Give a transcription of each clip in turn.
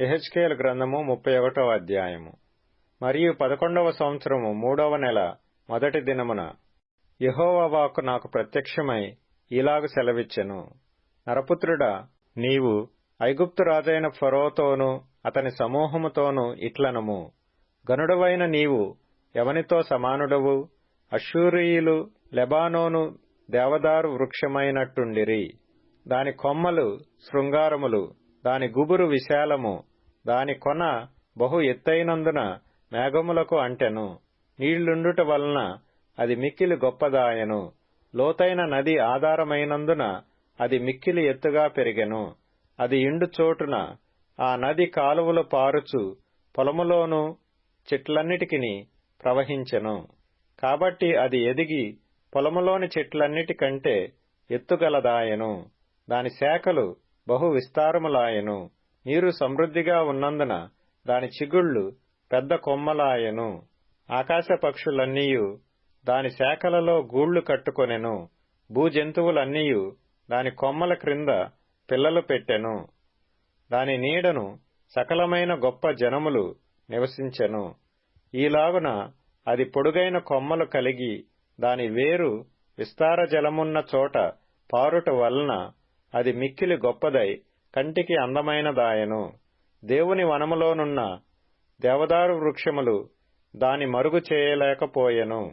ఎహెచ్కేల గ్రంథము ముప్పై ఒకటవ అధ్యాయము. మరియు పదకొండవ సంవత్సరము మూడవ నెల మొదటి దినమున యహోవాకు నాకు ప్రత్యక్షమై ఇలాగు సెలవిచ్చెను. నరపుత్రుడా నీవు ఐగుప్తు రాజైన ఫరోతోనూ అతని సమూహముతోనూ ఇట్లనము. గనుడవైన నీవు ఎవనితో సమానుడవు అశ్షూరీయులు లెబానోను దేవదారు వృక్షమైనట్టుండిరి. దాని కొమ్మలు శృంగారములు. దాని గుబురు విశాలము దాని కొన బహు ఎత్తైనందున మేఘములకు అంటెను. నీళ్ళుండుట వలన అది మిక్కిలి గొప్పదాయను. లోతైన నది ఆధారమైనందున అది మిక్కిలి ఎత్తుగా పెరిగెను. అది ఇండు చోటున ఆ నది కాలువలు పారుచు పొలములోనూ చెట్లన్నిటికిని ప్రవహించెను. కాబట్టి అది ఎదిగి పొలములోని చెట్లన్నిటికంటే ఎత్తుగలదాయెను. దాని శాఖలు బహు విస్తారములాయెను నీరు సమృద్ధిగా ఉన్నందున దాని చిగుళ్ళు పెద్ద కొమ్మలాయెను. ఆకాశ పక్షులన్నీయు దాని శాఖలలో గూళ్ళు కట్టుకొనెను. భూజంతువులన్నీయు దాని కొమ్మల క్రింద పిల్లలు పెట్టెను. దాని నీడను సకలమైన గొప్ప జనములు నివసించెను. ఈలాగున అది పొడుగైన కొమ్మలు కలిగి దాని వేరు విస్తార జలమున్న చోట పారుట వలన అది మిక్కిలి గొప్పదై కంటికి అందమైనదాయను. దేవుని వనములోనున్న దేవదారు వృక్షములు దాని మరుగు చేయలేకపోయెను.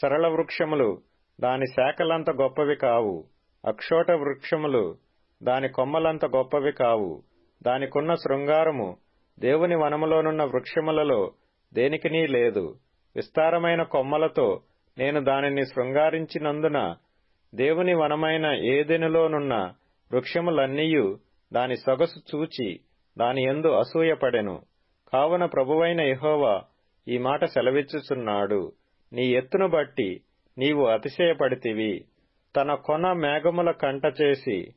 సరళ వృక్షములు దాని శాఖలంత గొప్పవి కావు. అక్షోట వృక్షములు దాని కొమ్మలంత గొప్పవి కావు. దానికున్న శృంగారము దేవుని వనములోనున్న వృక్షములలో దేనికినీ లేదు. విస్తారమైన కొమ్మలతో నేను దానిని శృంగారించినందున దేవుని వనమైన ఏదెనులోనున్న వృక్షములన్నీయు దాని సొగసు చూచి దాని ఎందు అసూయపడెను. కావున ప్రభువైన యహోవా ఈ మాట సెలవిచ్చుచున్నాడు. నీ ఎత్తును బట్టి నీవు అతిశయపడితివి. తన కొన మేఘముల కంట చేసి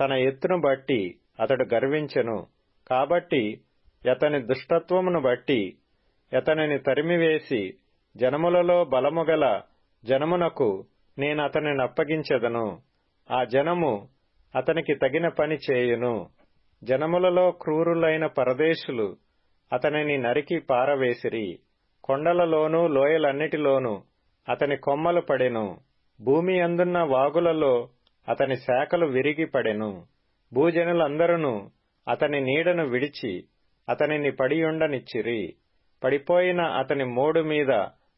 తన ఎత్తును బట్టి అతడు గర్వించెను. కాబట్టి అతని దుష్టత్వమును బట్టి అతనిని తరిమివేసి జనములలో బలముగల జనమునకు నేనతనిని అప్పగించెదను. ఆ జనము అతనికి తగిన పని చేయును. జనములలో క్రూరులైన పరదేశులు అతనిని నరికి పారవేసిరి. కొండలలోనూ లోయలన్నిటిలోనూ అతని కొమ్మలు పడెను. భూమి అందున్న వాగులలో అతని శాఖలు విరిగి పడెను. భూజనులందరూ అతని నీడను విడిచి అతనిని పడియుండనిచ్చిరి. పడిపోయిన అతని మోడు మీద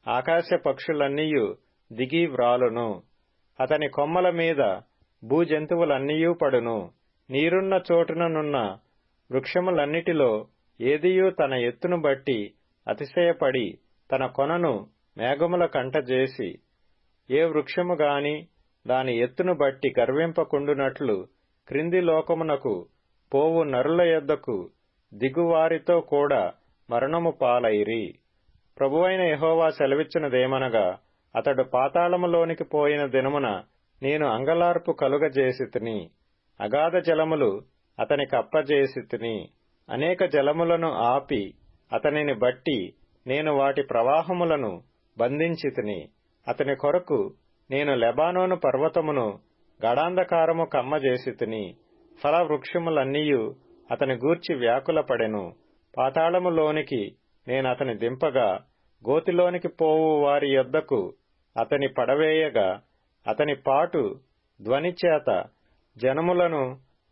ఆకాశ పక్షులన్నీయు దిగి వ్రాలును. అతని కొమ్మల మీద భూజంతువులన్నీయూ పడును. నీరున్న చోటుననున్న వృక్షములన్నిటిలో ఏదియూ తన ఎత్తును బట్టి అతిశయపడి తన కొనను మేఘముల కంటజేసి ఏ వృక్షము గాని దాని ఎత్తును బట్టి గర్వింపకుండునట్లు క్రింది లోకమునకు పోవు నరుల యొద్దకు దిగువారితో కూడా మరణము పాలైరి. ప్రభువైన యహోవా సెలవిచ్చినదేమనగా అతడు పాతాళములోనికి పోయిన దినమున నేను అంగలార్పు కలుగజేసితిని అగాధ జలములు అతని కప్పజేసితిని అనేక జలములను ఆపి అతనిని బట్టి నేను వాటి ప్రవాహములను బంధించితిని. అతని కొరకు నేను లెబానోను పర్వతమును గడాంధకారము కమ్మజేసితిని. ఫలవృక్షములన్నీయు అతని గూర్చి వ్యాకులపడెను. పాతాళములోనికి నేనతని దింపగా గోతిలోనికి పోవు వారి యొద్దకు అతని పడవేయగా అతని పాటు ధ్వనిచేత జనములను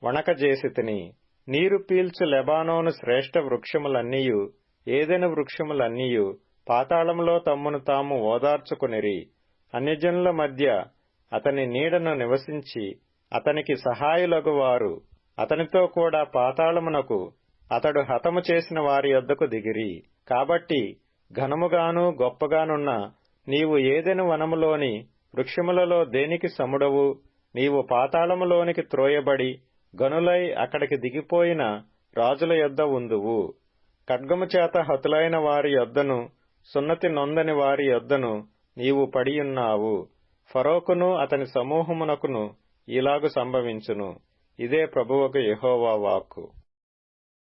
వణకజేసితిని నీరు పీల్చు లెబానోను శ్రేష్ఠ వృక్షములన్నీయు ఏదెను వృక్షములన్నీయు పాతాళంలో తమ్మును తాము ఓదార్చుకునిరి. అన్యజనుల మధ్య అతని నీడను నివసించి అతనికి సహాయులగువారు అతనితో కూడా పాతాళమునకు అతడు హతము చేసిన వారి యొద్దకు దిగిరి. కాబట్టి ఘనముగాను గొప్పగానున్న నీవు ఏదెను వనములోని వృక్షములలో దేనికి సముడవు? నీవు పాతాళములోనికి త్రోయబడి గనులై అక్కడికి దిగిపోయిన రాజుల యొద్ద ఉందువు. ఖడ్గము చేత హతులైన వారి యొద్దను సున్నతి నొందని వారి యొద్దను నీవు పడియున్నావు. ఫరోకును అతని సమూహమునకును ఇలాగు సంభవించును. ఇదే ప్రభువకు యహోవా వాక్కు.